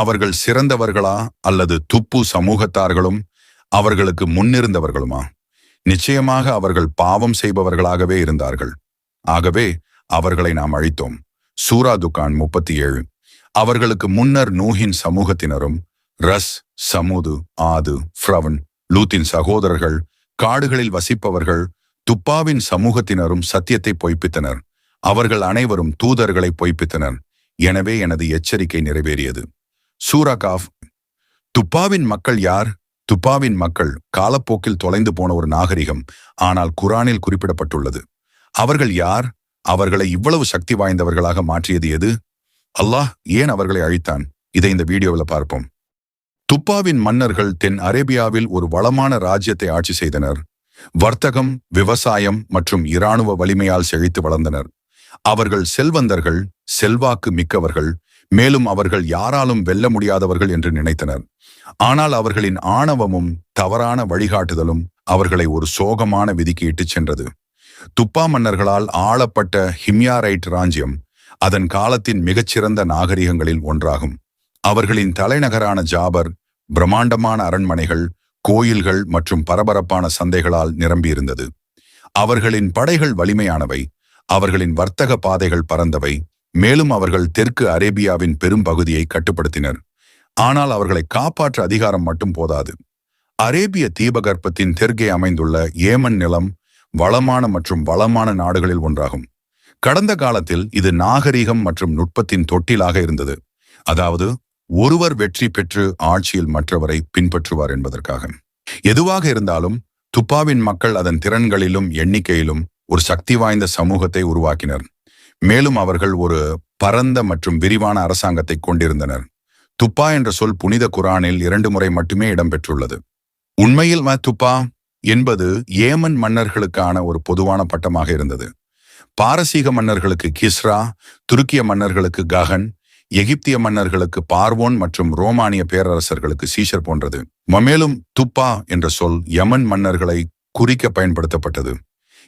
அவர்கள் சிறந்தவர்களா அல்லது துப்பு சமூகத்தார்களும் அவர்களுக்கு முன்னிருந்தவர்களுமா? நிச்சயமாக அவர்கள் பாவம் செய்பவர்களாகவே இருந்தார்கள். ஆகவே அவர்களை நாம் அழித்தோம். சூரா துக்கான் முப்பத்தி ஏழு அவர்களுக்கு முன்னர் நூஹின் சமூகத்தினரும் ரஸ் சமுது ஆது ஃப்ரவன் லூத்தின் சகோதரர்கள் காடுகளில் வசிப்பவர்கள் துப்பாவின் சமூகத்தினரும் சத்தியத்தை பொய்ப்பித்தனர். அவர்கள் அனைவரும் தூதர்களை பொய்ப்பித்தனர். எனவே எனது எச்சரிக்கை நிறைவேறியது. சூராகாஃப். துப்பாவின் மக்கள் யார்? துப்பாவின் மக்கள் காலப்போக்கில் தொலைந்து போன ஒரு நாகரிகம் ஆனால் குரானில் குறிப்பிடப்பட்டுள்ளது. அவர்கள் யார்? அவர்களை இவ்வளவு சக்தி வாய்ந்தவர்களாக மாற்றியது எது? அல்லாஹ் ஏன் அவர்களை அழித்தான்? இதை இந்த வீடியோவில் பார்ப்போம். துப்பாவின் மன்னர்கள் தென் அரேபியாவில் ஒரு வளமான ராஜ்யத்தை ஆட்சி செய்தனர். வர்த்தகம் விவசாயம் மற்றும் இராணுவ வலிமையால் செழித்து வளர்ந்தனர். அவர்கள் செல்வந்தர்கள் செல்வாக்கு மிக்கவர்கள் மேலும் அவர்கள் யாராலும் வெல்ல முடியாதவர்கள் என்று நினைத்தனர். ஆனால் அவர்களின் ஆணவமும் தவறான வழிகாட்டுதலும் அவர்களை ஒரு சோகமான விதிக்கு இட்டுச் சென்றது. துப்பா மன்னர்களால் ஆளப்பட்ட ஹிம்யாரைட் ராஞ்சியம் அதன் காலத்தின் மிகச்சிறந்த நாகரிகங்களில் ஒன்றாகும். அவர்களின் தலைநகரான ஜாபர் பிரம்மாண்டமான அரண்மனைகள் கோயில்கள் மற்றும் பரபரப்பான சந்தைகளால் நிரம்பியிருந்தது. அவர்களின் படைகள் வலிமையானவை அவர்களின் வர்த்தக பாதைகள் பறந்தவை மேலும் அவர்கள் தெற்கு அரேபியாவின் பெரும் பகுதியை கட்டுப்படுத்தினர். ஆனால் அவர்களை காப்பாற்ற அதிகாரம் மட்டும் போதாது. அரேபிய தீபகற்பத்தின் தெற்கே அமைந்துள்ள ஏமன் நிலம் வளமான மற்றும் வளமான நாடுகளில் ஒன்றாகும். கடந்த காலத்தில் இது நாகரிகம் மற்றும் நுட்பத்தின் தொட்டிலாக இருந்தது. அதாவது ஒருவர் வெற்றி பெற்று ஆட்சியில் மற்றவரை பின்பற்றுவார் என்பதற்காக. எதுவாக இருந்தாலும் துப்பாவின் மக்கள் அதன் திறன்களிலும் எண்ணிக்கையிலும் ஒரு சக்தி வாய்ந்த சமூகத்தை உருவாக்கினர். மேலும் அவர்கள் ஒரு பரந்த மற்றும் விரிவான அரசாங்கத்தை கொண்டிருந்தனர். துப்பா என்ற சொல் புனித குரானில் இரண்டு முறை மட்டுமே இடம்பெற்றுள்ளது. உண்மையில் துப்பா என்பது ஏமன் மன்னர்களுக்கான ஒரு பொதுவான பட்டமாக இருந்தது. பாரசீக மன்னர்களுக்கு கிஸ்ரா துருக்கிய மன்னர்களுக்கு ககன் எகிப்திய மன்னர்களுக்கு பார்வோன் மற்றும் ரோமானிய பேரரசர்களுக்கு சீஷர் போன்றது. மேலும் துப்பா என்ற சொல் யமன் மன்னர்களை குறிக்க பயன்படுத்தப்பட்டது.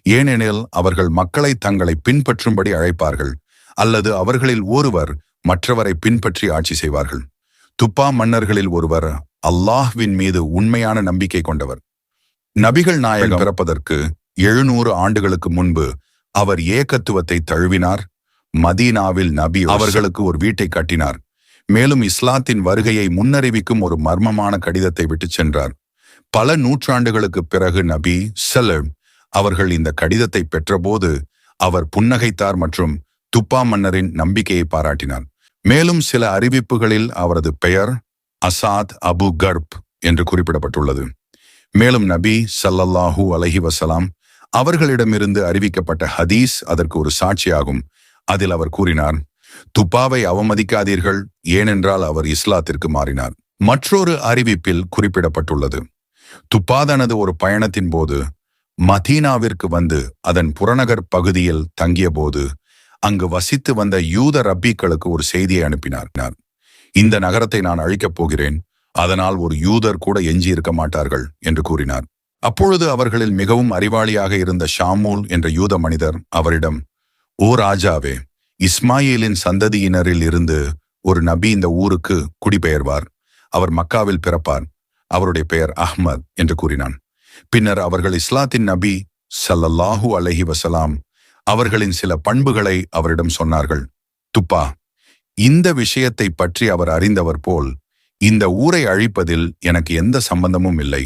ஏனெனில் அவர்கள் மக்களை தங்களை பின்பற்றும்படி அழைப்பார்கள் அல்லது அவர்களில் ஒருவர் மற்றவரை பின்பற்றி ஆட்சி செய்வார்கள். துப்பா மன்னர்களில் ஒருவர் அல்லாஹ்வின் மீது உண்மையான நம்பிக்கை கொண்டவர். நபிகள் நாயகம் பிறப்பதற்கு எழுநூறு ஆண்டுகளுக்கு முன்பு அவர் ஏகத்துவத்தை தழுவினார். மதீனாவில் நபி அவர்களுக்கு ஒரு வீட்டை கட்டினார். மேலும் இஸ்லாத்தின் வருகையை முன்னறிவிக்கும் ஒரு மர்மமான கடிதத்தை விட்டுச் சென்றார். பல நூற்றாண்டுகளுக்கு பிறகு நபி செலம் அவர்கள் இந்த கடிதத்தை பெற்றபோது அவர் புன்னகைத்தார் மற்றும் துப்பா மன்னரின் நம்பிக்கையை பாராட்டினார். மேலும் சில அறிவிப்புகளில் அவரது பெயர் அசாத் அபு கர்ப் என்று குறிப்பிடப்பட்டுள்ளது. மேலும் நபி சல்லல்லாஹூ அலஹி வசலாம் அவர்களிடமிருந்து அறிவிக்கப்பட்ட ஹதீஸ் அதற்கு ஒரு சாட்சியாகும். அதில் அவர் கூறினார் துப்பாவை அவமதிக்காதீர்கள் ஏனென்றால் அவர் இஸ்லாத்திற்கு மாறினார். மற்றொரு அறிவிப்பில் குறிப்பிடப்பட்டுள்ளது துப்பா தனது ஒரு பயணத்தின் போது மதீனாவிற்கு வந்து அதன் புறநகர் பகுதியில் தங்கியபோது அங்கு வசித்து வந்த யூத ரப்பிக்களுக்கு ஒரு செய்தியை அனுப்பினார். இந்த நகரத்தை நான் அழிக்கப் போகிறேன். அதனால் ஒரு யூதர் கூட எஞ்சி இருக்க மாட்டார்கள் என்று கூறினார். அப்பொழுது அவர்களில் மிகவும் அறிவாளியாக இருந்த ஷாமூல் என்ற யூத மனிதர் அவரிடம் ஓ ராஜாவே இஸ்மாயிலின் சந்ததியினரில் இருந்து ஒரு நபி இந்த ஊருக்கு குடிபெயர்வார். அவர் மக்காவில் பிறப்பார். அவருடைய பெயர் அஹ்மத் என்று கூறினான். பின்னர் அவர்கள் இஸ்லாத்தின் நபி சல்லல்லாஹூ அலஹி வசலாம் அவர்களின் சில பண்புகளை அவரிடம் சொன்னார்கள். துப்பா இந்த விஷயத்தை பற்றி அவர் அறிந்தவர் போல் இந்த ஊரை அழிப்பதில் எனக்கு எந்த சம்பந்தமும் இல்லை.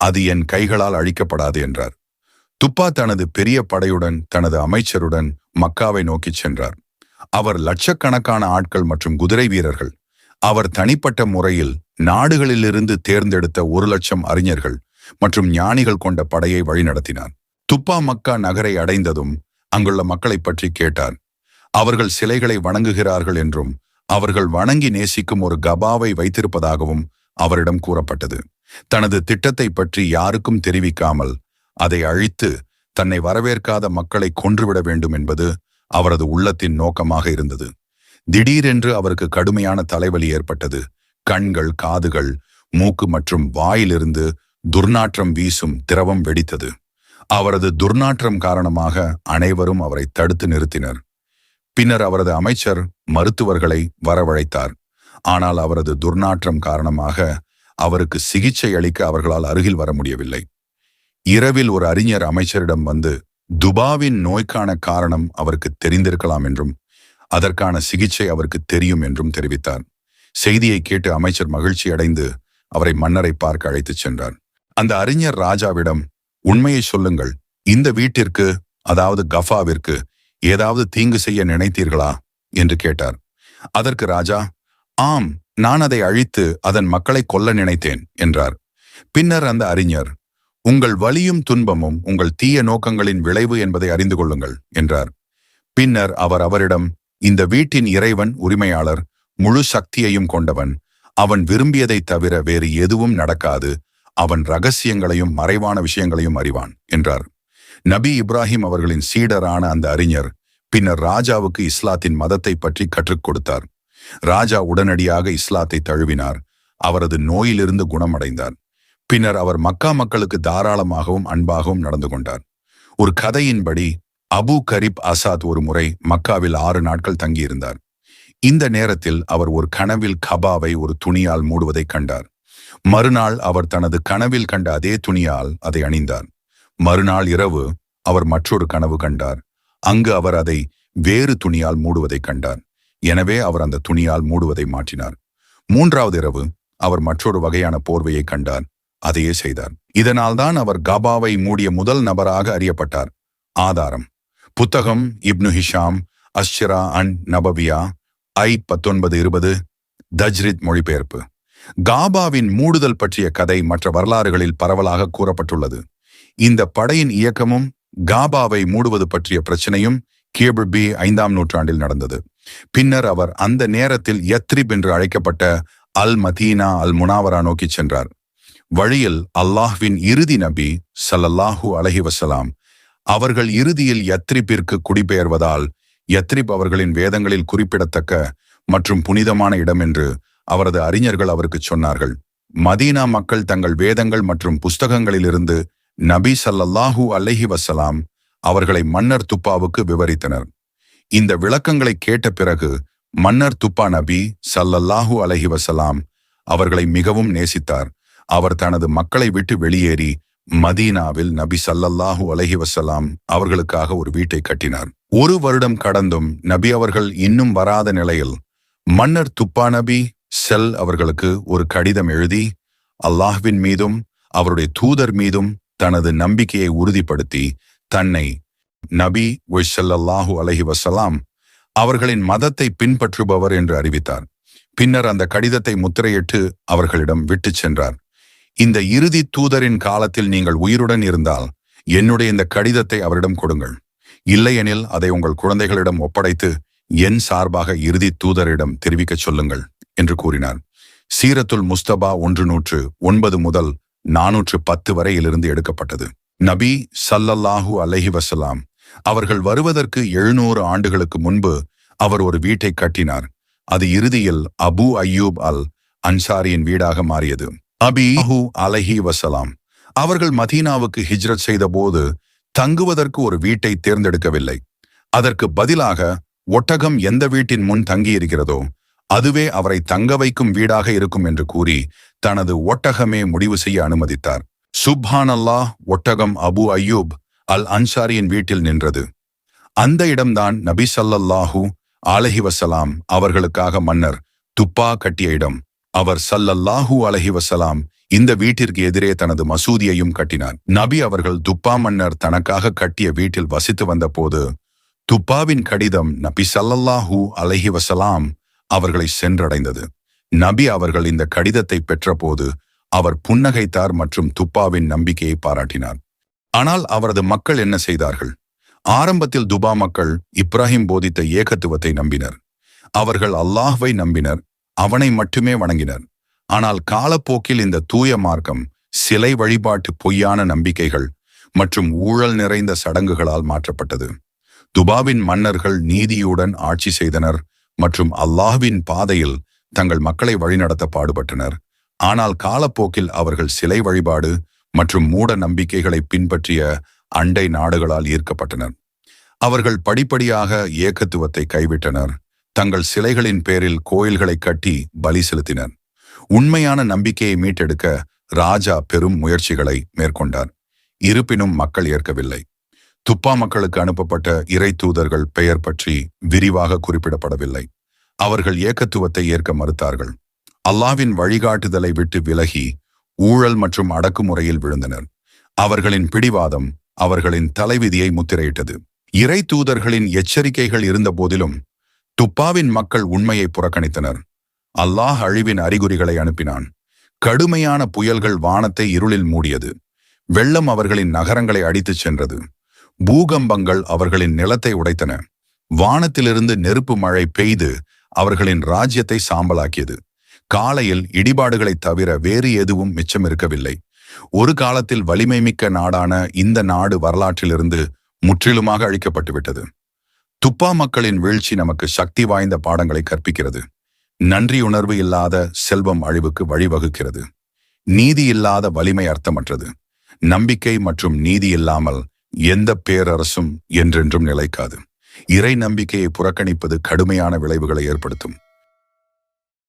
அது என் கைகளால் அழிக்கப்படாது என்றார். துப்பா தனது பெரிய படையுடன் தனது அமைச்சருடன் மக்காவை நோக்கிச் சென்றார். அவர் லட்சக்கணக்கான ஆட்கள் மற்றும் குதிரை வீரர்கள். அவர் தனிப்பட்ட முறையில் நாடுகளிலிருந்து தேர்ந்தெடுத்த ஒரு லட்சம் அறிஞர்கள். மற்றும் ஞானிகள் கொண்ட படையை வழிநடத்தினார் துப்பா மக்கா நகரை அடைந்ததும் அங்குள்ள மக்களை பற்றி கேட்டார் அவர்கள் சிலைகளை வணங்குகிறார்கள் என்றும் அவர்கள் வணங்கி நேசிக்கும் ஒரு கபாவை வைத்திருப்பதாகவும் அவரிடம் கூறப்பட்டது. தனது திட்டத்தை பற்றி யாருக்கும் தெரிவிக்காமல் அதை அழித்து தன்னை வரவேற்காத மக்களை கொன்றுவிட வேண்டும் என்பது அவரது உள்ளத்தின் நோக்கமாக இருந்தது. திடீரென்று அவருக்கு கடுமையான தலைவலி ஏற்பட்டது. கண்கள் காதுகள் மூக்கு மற்றும் வாயிலிருந்து துர்நாற்றம் வீசும் திரவம் வெடித்தது. அவரது துர்நாற்றம் காரணமாக அனைவரும் அவரை தடுத்து நிறுத்தினர். பின்னர் அவரது அமைச்சர் மருத்துவர்களை வரவழைத்தார். ஆனால் அவரது துர்நாற்றம் காரணமாக அவருக்கு சிகிச்சை அளிக்க அவர்களால் அருகில் வர முடியவில்லை. இரவில் ஒரு அறிஞர் அமைச்சரிடம் வந்து துபாவின் நோய்க்கான காரணம் அவருக்கு தெரிந்திருக்கலாம் என்றும் அதற்கான சிகிச்சை அவருக்கு தெரியும் என்றும் தெரிவித்தார். செய்தியை கேட்டு அமைச்சர் மகிழ்ச்சி அடைந்து அவரை மன்னரை பார்க்க அழைத்துச் சென்றார். அந்த அறிஞர் ராஜாவிடம் உண்மையை சொல்லுங்கள். இந்த வீட்டிற்கு அதாவது கஃபாவிற்கு ஏதாவது தீங்கு செய்ய நினைத்தீர்களா? என்று கேட்டார். அதற்கு ராஜா ஆம் நான் அதை அழித்து அதன் மக்களை கொல்ல நினைத்தேன் என்றார். பின்னர் அந்த அறிஞர் உங்கள் வலியும் துன்பமும் உங்கள் தீய நோக்கங்களின் விளைவு என்பதை அறிந்து கொள்ளுங்கள் என்றார். பின்னர் அவர் அவரிடம் இந்த வீட்டின் இறைவன் உரிமையாளர் முழு சக்தியையும் கொண்டவன். அவன் விரும்பியதை தவிர வேறு எதுவும் நடக்காது. அவன் ரகசியங்களையும் மறைவான விஷயங்களையும் அறிவான் என்றார். நபி இப்ராஹிம் அவர்களின் சீடரான அந்த அறிஞர் பின்னர் ராஜாவுக்கு இஸ்லாத்தின் மதத்தை பற்றி கற்றுக் கொடுத்தார். ராஜா உடனடியாக இஸ்லாத்தை தழுவினார். அவரது நோயிலிருந்து குணமடைந்தார். பின்னர் அவர் மக்கா மக்களுக்கு தாராளமாகவும் அன்பாகவும் நடந்து கொண்டார். ஒரு கதையின்படி அபு கரீப் அசாத் ஒரு முறை மக்காவில் ஆறு நாட்கள் தங்கியிருந்தார். இந்த நேரத்தில் அவர் ஒரு கனவில் கபாவை ஒரு துணியால் மூடுவதைக் கண்டார். மறுநாள் அவர் தனது கனவில் கண்ட அதே துணியால் அதை அணிந்தார். மறுநாள் இரவு அவர் மற்றொரு கனவு கண்டார். அங்கு அவர் அதை வேறு துணியால் மூடுவதைக் கண்டார். எனவே அவர் அந்த துணியால் மூடுவதை மாற்றினார். மூன்றாவது இரவு அவர் மற்றொரு வகையான போர்வையை கண்டார். அதையே செய்தார். இதனால்தான் அவர் கபாவை மூடிய முதல் நபராக அறியப்பட்டார். ஆதாரம். புத்தகம் இப்னு ஹிஷாம் அஷ்ரா அன் நபவியா ஐ பத்தொன்பது இருபது தஜ்ரித் மொழிபெயர்ப்பு. காபாவின் மூடுதல் பற்றிய கதை மற்ற வரலாறுகளில் பரவலாக கூறப்பட்டுள்ளது. இந்த படையின் இயக்கமும் காபாவை மூடுவது பற்றிய பிரச்சனையும் கேபிள் பி ஐந்தாம் நூற்றாண்டில் நடந்தது. பின்னர் அவர் அந்த நேரத்தில் யத்ரிப் என்று அழைக்கப்பட்ட அல் மதீனா அல் முனாவரா நோக்கி சென்றார். வழியில் அல்லாஹ்வின் இறுதி நபி சல்லல்லாஹூ அலஹி வசலாம் அவர்கள் இறுதியில் யத்ரிப்பிற்கு குடிபெயர்வதால் யத்ரிப் அவர்களின் வேதங்களில் குறிப்பிடத்தக்க மற்றும் புனிதமான இடம் என்று அவரது அறிஞர்கள் அவருக்கு சொன்னார்கள் மதீனா மக்கள் தங்கள் வேதங்கள் மற்றும் புஸ்தகங்களிலிருந்து நபி சல்லல்லாஹூ அல்லஹி வசலாம் அவர்களை மன்னர் துப்பாவுக்கு விவரித்தனர். இந்த விளக்கங்களை கேட்ட பிறகு மன்னர் துப்பா நபி சல்லல்லாஹூ அலஹி வசலாம் அவர்களை மிகவும் நேசித்தார். அவர் தனது மக்களை விட்டு வெளியேறி மதீனாவில் நபி சல்லல்லாஹூ அலஹி வசலாம் அவர்களுக்காக ஒரு வீட்டை கட்டினார். ஒரு வருடம் கடந்தும் நபி அவர்கள் இன்னும் வராத நிலையில் மன்னர் துப்பா நபி செல் அவர்களுக்கு ஒரு கடிதம் எழுதி அல்லாஹ்வின் மீதும் அவருடைய தூதர் மீதும் தனது நம்பிக்கையை உறுதிப்படுத்தி தன்னை நபி ஸல்லல்லாஹு அலஹி வசலாம் அவர்களின் மதத்தை பின்பற்றுபவர் என்று அறிவித்தார். பின்னர் அந்த கடிதத்தை முத்திரையிட்டு அவர்களிடம் விட்டுச் சென்றார். இந்த இறுதி தூதரின் காலத்தில் நீங்கள் உயிருடன் இருந்தால் என்னுடைய இந்த கடிதத்தை அவரிடம் கொடுங்கள். இல்லையெனில் அதை உங்கள் குழந்தைகளிடம் ஒப்படைத்து என் சார்பாக இறுதி தூதரிடம் தெரிவிக்கச் சொல்லுங்கள். என்று கூறினார் சீரத்துல் முஸ்தபா ஒன்று நூற்று ஒன்பது முதல் நானூற்று பத்து வரையிலிருந்து எடுக்கப்பட்டது. நபி சல்லல்லாஹு அலஹி வசலாம் அவர்கள் வருவதற்கு எழுநூறு ஆண்டுகளுக்கு முன்பு அவர் ஒரு வீட்டை கட்டினார். அது இறுதியில் அபு அய்யூப் அல் அன்சாரியின் வீடாக மாறியது. அபிஹு அலஹி வசலாம் அவர்கள் மதீனாவுக்கு ஹிஜ்ரத் செய்த போது தங்குவதற்கு ஒரு வீட்டை தேர்ந்தெடுக்கவில்லை. அதற்கு பதிலாக ஒட்டகம் எந்த வீட்டின் முன் தங்கியிருக்கிறதோ அதுவே அவரை தங்க வைக்கும் வீடாக இருக்கும் என்று கூறி தனது ஒட்டகமே முடிவு செய்ய அனுமதித்தார். சுப்ஹான் அல்லாஹ் ஒட்டகம் அபு அய்யூப் அல் அன்சாரியின் வீட்டில் நின்றது. அந்த இடம்தான் நபி ஸல்லல்லாஹு அலைஹி அவர்களுக்காக மன்னர் துப்பா கட்டிய இடம். அவர் சல்லல்லாஹூ அலஹி வசலாம் இந்த வீட்டிற்கு எதிரே தனது மசூதியையும் கட்டினார். நபி அவர்கள் துப்பா மன்னர் தனக்காக கட்டிய வீட்டில் வசித்து வந்தபோது துப்பாவின் கடிதம் நபி சல்லல்லாஹூ அலஹி வசலாம் அவர்களை சென்றடைந்தது. நபி அவர்கள் இந்த கடிதத்தை பெற்றபோது அவர் புன்னகைத்தார் மற்றும் துப்பாவின் நம்பிக்கையை பாராட்டினார். ஆனால் அவரது மக்கள் என்ன செய்தார்கள்? ஆரம்பத்தில் துபா மக்கள் இப்ராஹிம் போதித்த ஏகத்துவத்தை நம்பினர். அவர்கள் அல்லாஹ்வை நம்பினர் அவனை மட்டுமே வணங்கினர். ஆனால் காலப்போக்கில் இந்த தூய மார்க்கம் சிலை வழிபாட்டு பொய்யான நம்பிக்கைகள் மற்றும் ஊழல் நிறைந்த சடங்குகளால் மாற்றப்பட்டது. துபாவின் மன்னர்கள் நீதியுடன் ஆட்சி செய்தனர் மற்றும் அல்லாஹ்வின் பாதையில் தங்கள் மக்களை வழிநடத்த பாடுபட்டனர். ஆனால் காலப்போக்கில் அவர்கள் சிலை வழிபாடு மற்றும் மூட நம்பிக்கைகளை பின்பற்றிய அண்டை நாடுகளால் ஈர்க்கப்பட்டனர். அவர்கள் படிப்படியாக ஏகத்துவத்தை கைவிட்டனர். தங்கள் சிலைகளின் பேரில் கோயில்களை கட்டி பலி செலுத்தினர். உண்மையான நம்பிக்கையை மீட்டெடுக்க ராஜா பெரும் முயற்சிகளை மேற்கொண்டார். இருப்பினும் மக்கள் ஏற்கவில்லை. துப்பா மக்களுக்கு அனுப்பப்பட்ட இறை தூதர்கள் பெயர் பற்றி விரிவாக குறிப்பிடப்படவில்லை. அவர்கள் ஏகத்துவத்தை ஏற்க மறுத்தார்கள். அல்லாவின் வழிகாட்டுதலை விட்டு விலகி ஊழல் மற்றும் அடக்குமுறையில் விழுந்தனர். அவர்களின் பிடிவாதம் அவர்களின் தலைவிதியை முத்திரையிட்டது. இறை தூதர்களின் எச்சரிக்கைகள் இருந்த போதிலும் துப்பாவின் மக்கள் உண்மையை புறக்கணித்தனர். அல்லாஹ் அழிவின் அறிகுறிகளை அனுப்பினான். கடுமையான புயல்கள் வானத்தை இருளில் மூடியது. வெள்ளம் அவர்களின் நகரங்களை அடித்துச் சென்றது. பூகம்பங்கள் அவர்களின் நிலத்தை உடைத்தன. வானத்திலிருந்து நெருப்பு மழை பெய்து அவர்களின் ராஜ்யத்தை சாம்பலாக்கியது. காலையில் இடிபாடுகளைத் தவிர வேறு எதுவும் மிச்சம் இருக்கவில்லை. ஒரு காலத்தில் வலிமை மிக்க நாடான இந்த நாடு வரலாற்றிலிருந்து முற்றிலுமாக அழிக்கப்பட்டுவிட்டது. துப்பா மக்களின் வீழ்ச்சி நமக்கு சக்தி வாய்ந்த பாடங்களை கற்பிக்கிறது. நன்றியுணர்வு இல்லாத செல்வம் அழிவுக்கு வழிவகுக்கிறது. நீதி இல்லாத வலிமை அர்த்தமற்றது. நம்பிக்கை மற்றும் நீதி இல்லாமல் எந்த பேரரசும் என்றென்றும் நிலைக்காது. இறை நம்பிக்கையை புறக்கணிப்பது கடுமையான விளைவுகளை ஏற்படுத்தும்.